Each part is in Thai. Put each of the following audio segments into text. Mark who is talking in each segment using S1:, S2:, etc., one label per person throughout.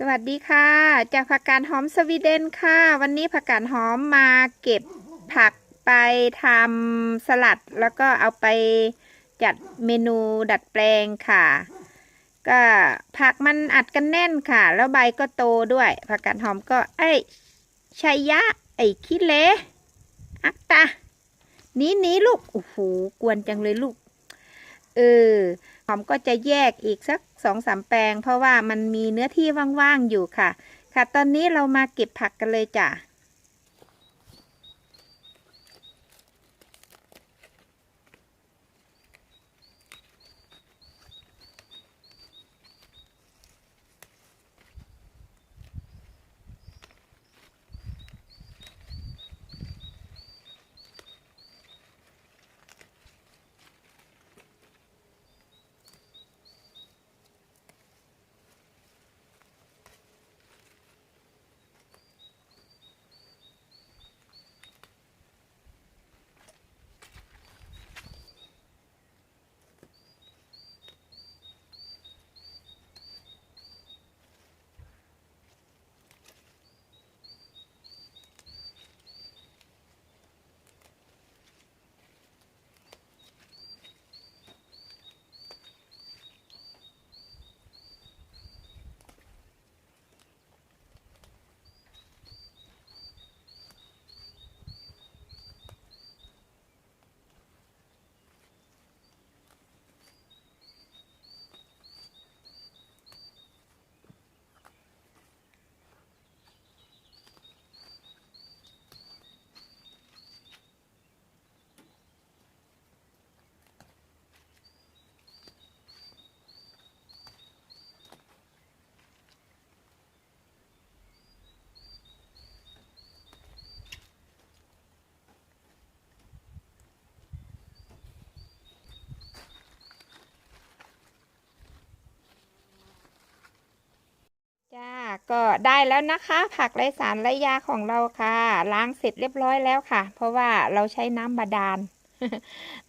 S1: สวัสดีค่ะ จากผักกาดหอมสวีเดนค่ะ วันนี้ผักกาดหอมมาเก็บผักไปทำสลัด แล้วก็เอาไปจัดเมนูดัดแปลงค่ะ ก็ผักมันอัดกันแน่นค่ะ แล้วใบก็โตด้วยผักกาดหอมก็ไอ้ชัยยะ ไอ้ขี้เละอักตาหนี้นี้ลูกโอ้โหกวนจังเลยลูกเออหอมก็จะแยกอีกสัก สองสามแปลง เพราะว่ามันมีเนื้อที่ว่างๆอยู่ค่ะ ค่ะ ตอนนี้เรามาเก็บผักกันเลยจ้ะ จ้า ก็ได้แล้วนะคะ ผักไร้สารไร้ยาของเราค่ะ ล้างเสร็จเรียบร้อยแล้วค่ะ เพราะว่าเราใช้น้ำบาดาล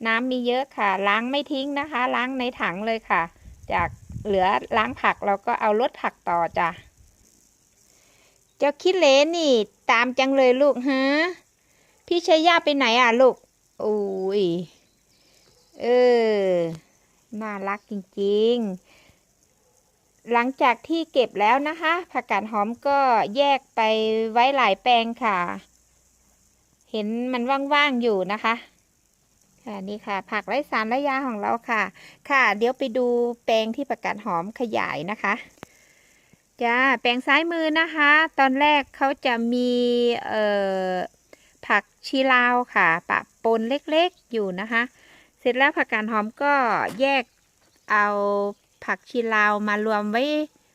S1: น้ำมีเยอะค่ะ ล้างไม่ทิ้งนะคะ ล้างในถังเลยค่ะ จากเหลือล้างผักเราก็เอารถผักต่อจ้ะเจ้าคิดเลนี่ ตามจังเลยลูกฮะพี่ชายาไปไหนอะลูกอุ้ยเออน่ารักจริงๆ หลังจากที่เก็บแล้วนะคะ ผักกาดหอมก็แยกไปไว้หลายแปลงค่ะ เห็นมันว่างๆอยู่นะคะค่ะนี่ค่ะ ผักไร้สารไร้ยาของเราค่ะ ค่ะ เดี๋ยวไปดูแปลงที่ผักกาดหอมขยายนะคะจ้าแปลงซ้ายมือนะคะ ตอนแรกเขาจะมีเอ่อผักชีลาวค่ะปะปนเล็กๆอยู่นะคะ เสร็จแล้วผักกาดหอมก็แยกเอา ผักชีลาวมารวมไว้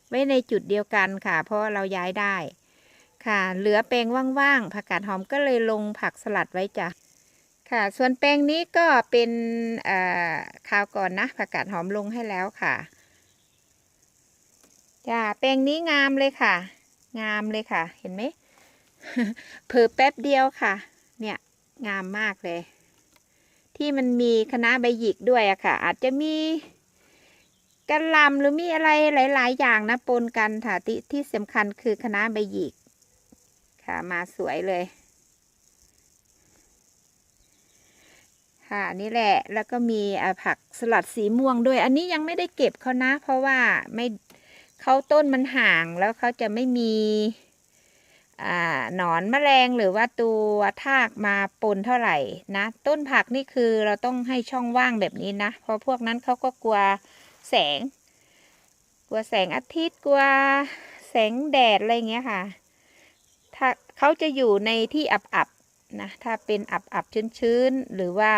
S1: ไว้ในจุดเดียวกันค่ะ เพราะเราย้ายได้ ค่ะ เหลือแปลงว่างๆผักกาดหอมก็เลยลงผักสลัดไว้จ้ะค่ะ ส่วนแปลงนี้ก็เป็นเอ่อคราวก่อนนะผักกาดหอมลงให้แล้วค่ะจ้าแปลงนี้งามเลยค่ะ งามเลยค่ะ เห็นไหมเผลอแป๊บเดียวค่ะ เนี่ยงามมากเลย ที่มันมีคณะใบหยิกด้วยอะค่ะ อาจจะมี กระหลำหรือมีอะไรหลาย ๆ อย่างนะปนกันค่ะที่ที่สำคัญคือคณะใบหยิก ค่ะมาสวยเลย ค่ะนี่แหละ แล้วก็มีผักสลัดสีม่วงด้วย อันนี้ยังไม่ได้เก็บเขานะ เพราะว่าไม่เขาต้นมันห่างแล้วเขาจะไม่มีอ่าหนอนแมลงหรือว่าตัวทากมาปนเท่าไหร่นะ ต้นผักนี่คือเราต้องให้ช่องว่างแบบนี้นะ เพราะพวกนั้นเขาก็กลัว แสง กลัวแสงอาทิตย์กลัวแสงแดดอะไรเงี้ยค่ะ ถ้าเขาจะอยู่ในที่อับๆนะ ถ้าเป็นอับๆชื้นๆ หรือว่า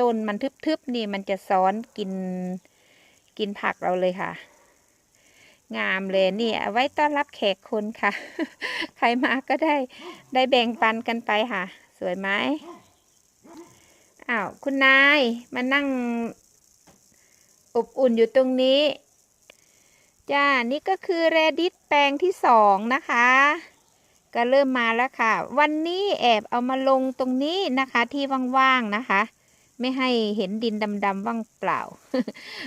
S1: ต้นมันทึบๆนี่มันจะซ้อนกินกินผักเราเลยค่ะ งามเลยนี่เอาไว้ต้อนรับแขกคนค่ะ ใครมาก็ได้ได้แบ่งปันกันไปค่ะ สวยไหมอ้าวคุณนายมานั่ง อบอุ่นอยู่ตรงนี้ จ้า นี่ก็คือแรดิสแปลงที่สองนะคะ ก็เริ่มมาแล้วค่ะ วันนี้แอบเอามาลงตรงนี้นะคะที่ว่างๆนะคะ ไม่ให้เห็นดินดำๆว่างเปล่า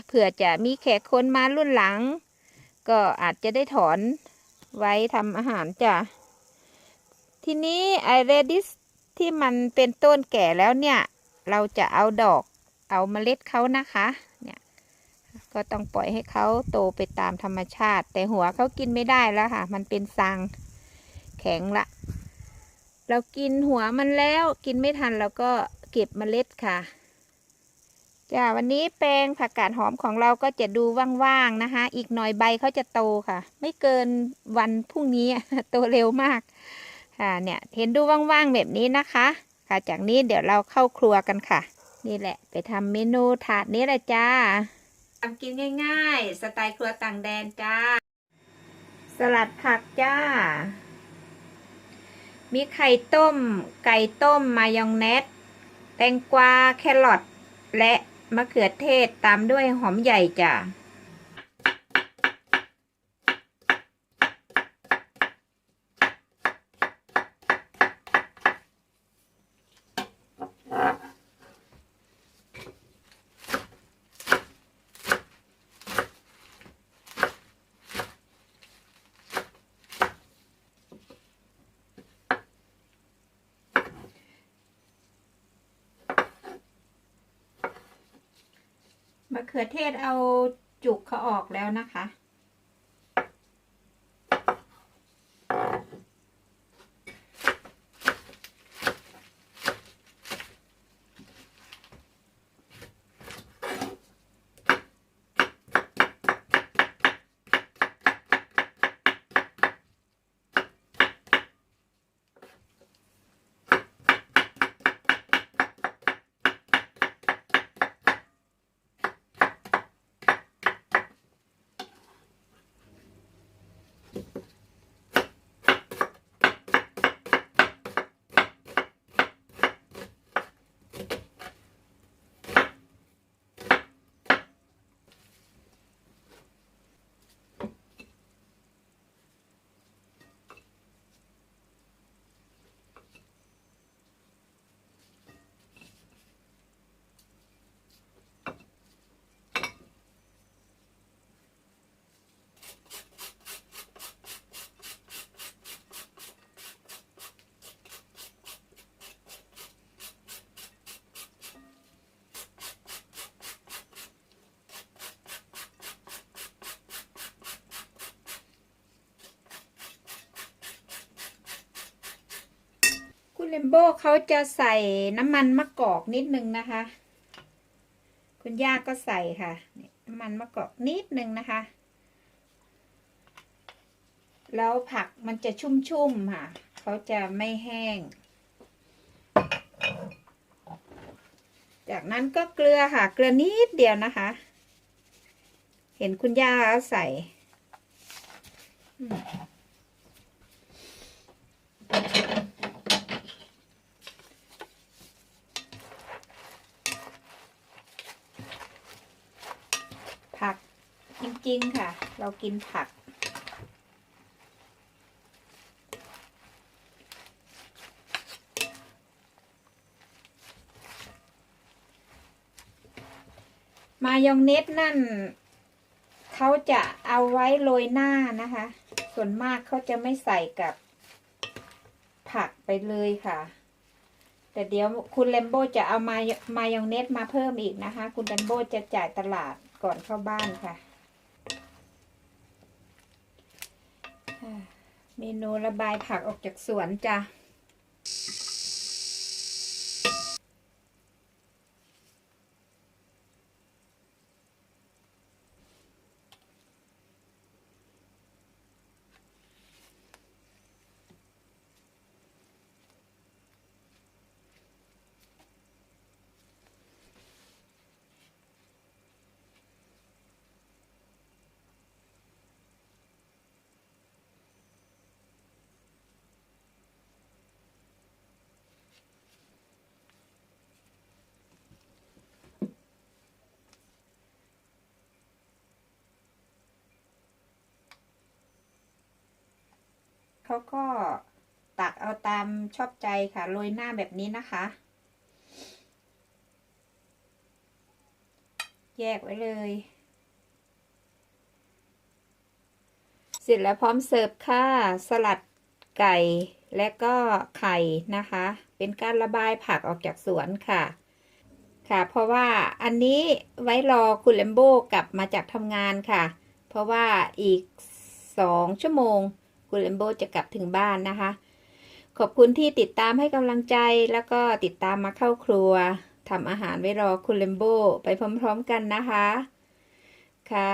S1: เผื่อจะมีแขกคนมารุ่นหลัง ก็อาจจะได้ถอนไว้ทำอาหารจ้ะ ทีนี้ไอเรดิสที่มันเป็นต้นแก่แล้วเนี่ย เราจะเอาดอกเอาเมล็ดเขานะคะ ก็ต้องปล่อยให้เขาโตไปตามธรรมชาติ แต่หัวเขากินไม่ได้แล้วค่ะ มันเป็นสังแข็งละ เรากินหัวมันแล้วกินไม่ทันเราก็เก็บเมล็ดค่ะจ้าวันนี้แปลงผักกาดหอมของเราก็จะดูว่างๆนะคะ อีกหน่อยใบเขาจะโตค่ะ ไม่เกินวันพรุ่งนี้โตเร็วมากค่ะเนี่ยเห็นดูว่างๆแบบนี้นะคะ ค่ะจากนี้เดี๋ยวเราเข้าครัวกันค่ะ นี่แหละ ไปทำเมนูถาดนี้แหละจ้า ทำกินง่ายๆ สไตล์ครัวต่างแดนจ้า สลัดผักจ้า มีไข่ต้ม ไก่ต้มมายองเนสแตงกวาแครอทและมะเขือเทศตามด้วยหอมใหญ่จ้า มะเขือเทศเอาจุกเขาออกแล้วนะคะ เลมโบเขาจะใส่น้ำมันมะกอกนิดนึงนะคะ คุณย่าก็ใส่ค่ะน้ำมันมะกอกนิดนึงนะคะ แล้วผักมันจะชุ่มๆค่ะ เขาจะไม่แห้ง จากนั้นก็เกลือค่ะ เกลือนิดเดียวนะคะ เห็นคุณย่าเอาใส่ อืม ผัก จริงค่ะ เรากินผัก มายองเนสนั่น เขาจะเอาไว้โรยหน้านะคะ ส่วนมากเขาจะไม่ใส่กับผักไปเลยค่ะ แต่เดี๋ยวคุณแลมโบจะเอามายมายองเนสมาเพิ่มอีกนะคะ คุณแลมโบจะจ่ายตลาดก่อนเข้าบ้านค่ะอ่า เมนูระบายผักออกจากสวนจ้ะ เขาก็ตักเอาตามชอบใจค่ะโรยหน้าแบบนี้นะคะ แยกไว้เลย เสร็จแล้วพร้อมเสิร์ฟค่ะสลัดไก่และก็ไข่นะคะ เป็นการระบายผักออกจากสวนค่ะ ค่ะ เพราะว่าอันนี้ไว้รอคุณเลมโบกลับมาจากทำงานค่ะ เพราะว่าอีกสองชั่วโมง คุณเลมโบจะกลับถึงบ้านนะคะ ขอบคุณที่ติดตามให้กำลังใจแล้วก็ติดตามมาเข้าครัวทำอาหารไว้รอคุณเลมโบไปพร้อม ๆ กันนะคะ ค่ะ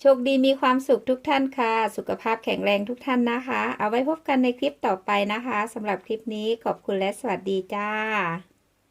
S1: โชคดีมีความสุขทุกท่านค่ะ สุขภาพแข็งแรงทุกท่านนะคะ เอาไว้พบกันในคลิปต่อไปนะคะสำหรับคลิปนี้ขอบคุณและสวัสดีจ้า